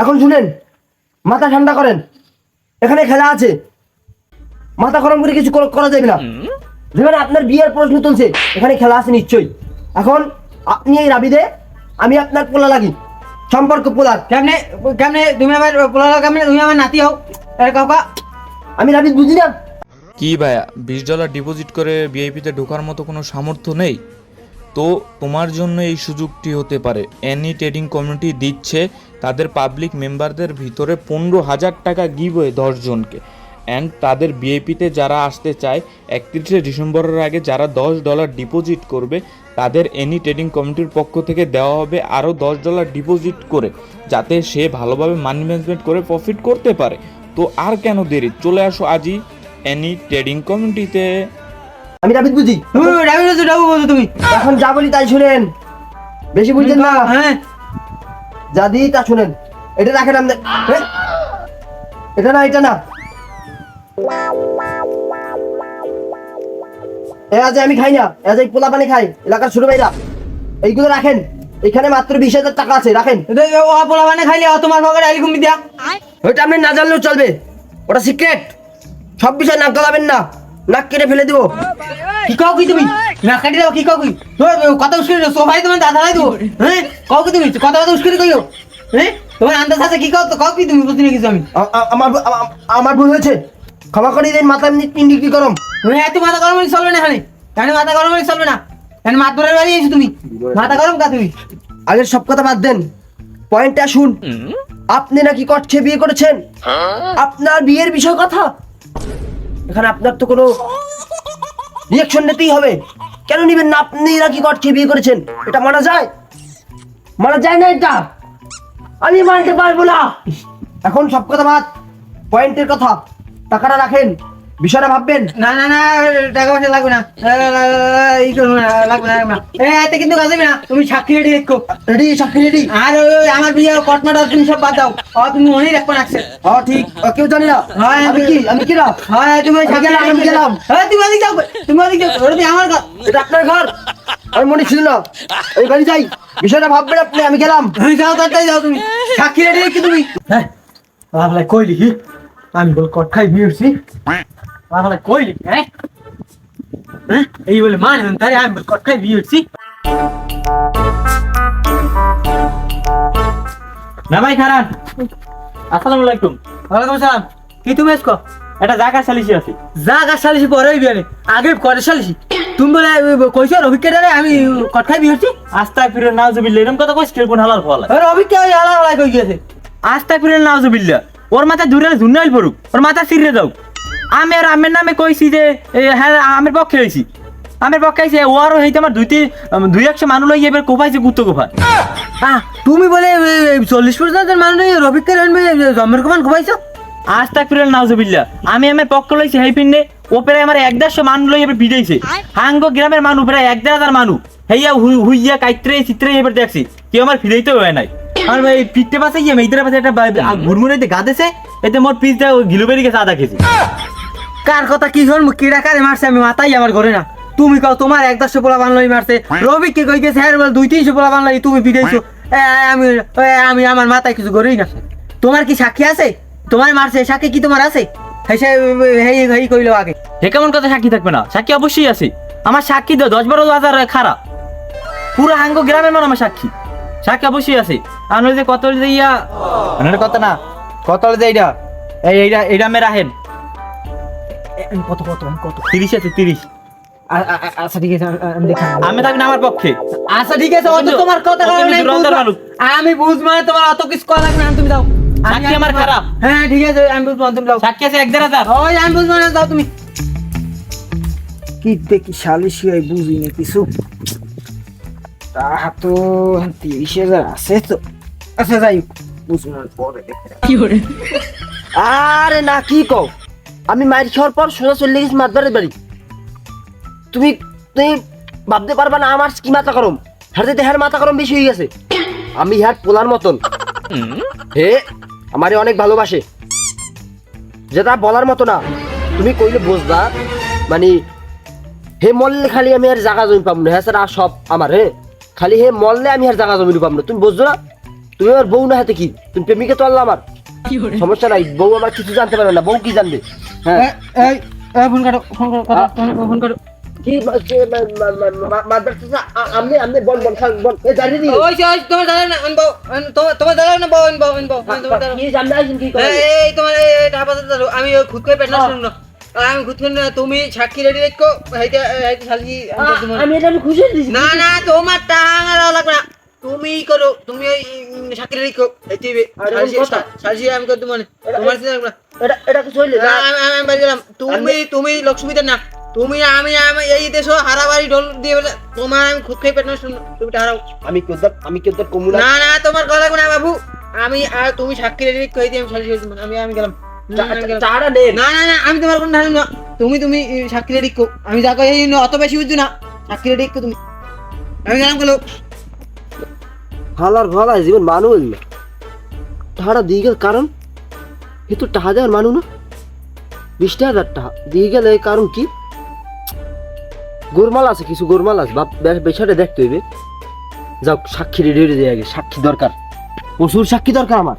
এখন শুনেন মাথা ঠান্ডা করেন। এখানে খেলা আছে। মাথা গরম করে কিছু করা- যাবে না। যেখানে আপনার বিয়ের প্রশ্ন তুলছে এখানে খেলা আছে নিশ্চয়ই। এখন আপনি এই রাবিদে আমি আপনার পোলা লাগি। সম্পর্ক পোলার। কেমনে কেমনে তুমি আমার পোলা কেমনে তুমি আমার নাতি হও? এর কাকা। আমি রাবিদ বুঝি না। কি ভাইয়া বিশ ডলার ডিপোজিট করে ভিআইপিতে ঢোকার মতো কোনো সামর্থ্য নেই? তো তোমার জন্য এই সুযোগটি হতে পারে। এনি ট্রেডিং কমিউনিটি দিচ্ছে তাদের পাবলিক মেম্বারদের ভিতরে পনেরো হাজার টাকা গিভ হয়ে দশজনকে অ্যান্ড তাদের বিআইপিতে যারা আসতে চায়, একত্রিশে ডিসেম্বরের আগে যারা দশ ডলার ডিপোজিট করবে, তাদের এনি ট্রেডিং কমিটির পক্ষ থেকে দেওয়া হবে আরও দশ ডলার ডিপোজিট করে, যাতে সে ভালোভাবে মানি ম্যানেজমেন্ট করে প্রফিট করতে পারে। তো আর কেন দেরি? চলে আসো আজই এনি ট্রেডিং কমিউনিটিতে আমি রাবিদ বুঝি? ডাবু বলছো ডাবু বলছো তুমি। এখন যা বলি তাই শুনেন। বেশি বুঝছেন না? হ্যাঁ যা দিই তা শুনেন। এটা রাখেন আমাদের এটা না এটা না। এ আজ আমি খাই না এ আজ এই পোলা পানি খাই এলাকার ছোট ভাইরা। এইগুলো রাখেন। এখানে মাত্র বিশ হাজার টাকা আছে রাখেন। ও পোলা মানে খাইলে ও তোমার পকেটে আইলি কুমি দিয়া। ওইটা আপনি না জানলেও চলবে। ওটা সিক্রেট সব বিষয় নাক গলাবেন না। নাক কেটে ফেলে দিব। কি কাও কি তুমি? না কাটি দাও কি কাও কি? কথা উস্কিরি সোফাই তোমার দাদা লাই দেবো হ্যাঁ? কাও কি তুমি? কথা কথা উস্কিরি কইও হ্যাঁ? তোমার আন্দাজ আছে কি কাও তো কাও কি তুমি বুঝি না কিছু আমি? আমার আমার ভুল হয়েছে। ক্ষমা করে দিন মাথা এমনি তিন ডিগ্রি গরম তুমি এত মাথা গরম হলে চলবে না এখানে। এখানে মাথা গরম হলে চলবে না। এখানে মাথা ধরে বাড়ি এসে তুমি। মাথা গরম কা তুমি? আগের সব কথা বাদ দেন। পয়েন্টটা শুন। আপনি নাকি কটছে বিয়ে করেছেন? আপনার বিয়ের বিষয় কথা? এখানে আপনার তো কোনো রিয়াকশন নিতেই হবে। কেন নিবেন না? আপনি নাকি খেয়ে বিয়ে করেছেন? এটা মানা যায়? মানা যায় না এটা? আমি মানতে পারব না। এখন সব কথা বাদ। পয়েন্টের কথা। টাকাটা রাখেন। বিষয়টা ভাববেন? না না না টাকা পয়সা লাগবে না। এই করব না লাগবে না লাগবে না। এতে কিন্তু কাজ না। তুমি সাক্ষী রেডি দেখো। রেডি সাক্ষী রেডি আর ওই আমার বিয়ে কটমাটা তুমি সব বাদ দাও। ও তুমি মনেই রাখব না accent। ও ঠিক। ও, কেউ জানি না? হ্যাঁ, আমি কি? আমি কি না? হ্যাঁ তুমি সাক্ষী গেলাম, আমি গেলাম। হ্যাঁ তুমি ওদিক যাও তুমি ওদিক যাও। ওটা আমার এটা ঘর? আমি মনে ছিল না। এই বাড়ি যাই। বিষয়টা ভাববেন আপনি আমি গেলাম। তুমি যাও তাড়াতাড়ি যাও তুমি। সাক্ষী রেডি তুমি। হ্যাঁ। কইলি কি আমি বল কট খাই বিয়েছি আমি কট খাই বিয়েছি না ভাই খারান আসসালামু আলাইকুম ওয়ালাইকুম আসসালাম কি তুমি এসকো এটা আছে যা গাছ পরে বিয়ে আগে করে সালিশি তুমি বলে কইছো অভিজ্ঞতা আমি কট খাই বিয়েছি আস্তা ফিরে নাউজুবিল্লা এরকম কথা কইছ কোন হালাল ফল আরে অভিজ্ঞতা ওই আলাদা আলাদা কই গেছে আস্তা ফিরে নাউজুবিল্লা ওর মাথা দূরে ঝুন্নাইল পড়ুক ওর মাথা সিরে যাও আমি আর আমের নামে কইছি যে হ্যাঁ আমের পক্ষে হইছি। আমের পক্ষে হইছে ও হইতে আমার উম, দুই একশো মানুষ লই এবার কোপাইছে গুত্ত কোপায় আহ, তুমি বলে চল্লিশ পর্যন্ত মানুষ রবিকের জন্মের কমান ঘুমাইছো আস্তা ফিরে নাউজুবিল্লা আমি আমার পক্ষ লইছি হেই পিনে ও প্রায় আমার এক দেড়শো মানুষ লই এবার ভিড়াইছে হাঙ্গ গ্রামের মানুষ প্রায় এক দেড় হাজার মানুষ হেইয়া হুইয়া কাইত্রে চিত্রে এবার দেখছি কেউ আমার ফিরাইতে হয় নাই। আর ভাই পিঠতে পাশে গিয়ে মেয়েদের পাশে একটা ঘুরমুড়াইতে গাদেছে এতে মোর পিসটা গিলু বেরিয়ে গেছে আধা কেজি কার কথা কি শোন কিরা কারে মারছে? আমি মাথাই আমার ঘরে না। তুমি কও তোমার এক দশশো পোলা বানলাই মারছে। রবি কে কই গেছে? হ্যাঁ বলে দুই তিনশো পোলা বানলাই তুমি বিদেছো আমি এ, আমি আমার মাথায় কিছু করেই না। তোমার কি সাক্ষী আছে? তোমার মারছে সাক্ষী কি তোমার আছে? হেই কইলো আগে। হে কেমন কথা সাক্ষী থাকবে না? সাক্ষী অবশ্যই আছে। আমার সাক্ষী দাও দশ বারো হাজার খারাপ পুরো হাঙ্গ গ্রামের মানুষ আমার সাক্ষী। সাক্ষী অবশ্যই আছে। আর যে কত যে ইয়া কথা না? কত যে এইটা এইটা এইটা মেরা হেন কত কত কত? তিরিশ আছে তিরিশ। আচ্ছা ঠিক আছে আমি দেখি আমি থাকবে আমার পক্ষে। আচ্ছা ঠিক আছে অত তোমার কথা আমি বুঝব। মানুষ। আমি বুঝব না তোমার অত কিছু করা লাগবে না তুমি দাও। সাক্ষী আমার খারাপ। হ্যাঁ ঠিক আছে আমি বুঝব তুমি দাও। সাক্ষী আছে এক দেড় হাজার ওই আমি বুঝব না দাও তুমি। কি দেখি সালিশি হয় বুঝি না কিছু। তাহা তো তিরিশ হাজার আছে তো। আচ্ছা যাই বুঝব না পরে দেখে আরে না কি কও? আমি মায়ের খাওয়ার পর সোজা চলে গেছি মাতবারের বাড়ি। তুমি তুমি ভাবতে পারবা না আমার কি মাথা গরম? হারতে দেহের মাথা গরম বেশি হয়ে গেছে। আমি হ্যার পোলার মতন। হে আমারে অনেক ভালোবাসে। যেটা বলার মতো না। তুমি কইলে বুঝবা মানে হে মললে খালি আমি আর জায়গা জমি পাবো না। হ্যাঁ স্যার আর সব আমার হে। খালি হে মললে আমি আর জায়গা জমি পাবো না। তুমি বুঝছ না? তুমি আমার বউ না হাতে কি? তুমি প্রেমিকা তো আল্লাহ আমার। সমস্যা নাই বউ আমার কিছু জানতে পারবে না। বউ কি জানবে? এই এই ফোন কাটো ফোন কাটো ফোন কাটো। কি মা- কে- মা- মা- মা- মা- মাদ্রাসা চাচা, আ- আমনে আমনে বল বল বল। এ জানি দি ওই ওই তোমার দাদা না আনব তোমার তোমার দাদা না বউ আনব আনব তোমার দাদা কি জানতে আইছেন কি করে এই এই, তোমার এই এই ঢাবা দাদা আমি খুদ করে পেট না শুনো আমি খুদ করে তুমি সাক্ষী রেডি রেখো হাইতে হাইতে শালি আমি এটা আমি খুশি দিছি না না তোমার টাঙা লাগবে না। তুমি করো তুমি ওই সাক্ষী রেডি করো হাইতে? শালি আমি তোমার না। এটা এটা কিছু হইলে না, আমি আমি- আমি বাড়ি গেলাম। তুমি তুমি লক্ষ্মীদের না। তুমি আমি আমি এই দেশে হারাবাড়ি ঢোল দিয়ে তোমার আমি খুদ খেয়ে পেট না তুমি হারাও আমি কেদার আমি কেদার কমুনা না? না তোমার কথা না বাবু। আমি আর তুমি সাক্ষী রেডি কই দিয়ে আমি শালি আমি আমি গেলাম। আমি গেলাম। চাড়া না না না আমি তোমার কোনো ধারণা না। তুমি তুমি সাক্ষী রেডি আমি যা কই অত বেশি বুঝছ না। সাক্ষী রেডি তুমি। আমি গেলাম গেলো। হালার ভালা জীবন মানু না গেল কারণ? এ তো টাহা দেওয়ার মানু না। বিশ হাজার টাকা দিয়ে গেলে কারণ কি? গোরমাল আছে, কিছু গোরমাল আছে। বাপ, বে- বিষয়টা দেখতে হইবে। যাও সাক্ষী রেডি হয়ে যায় আগে। সাক্ষী দরকার। প্রচুর সাক্ষী দরকার আমার।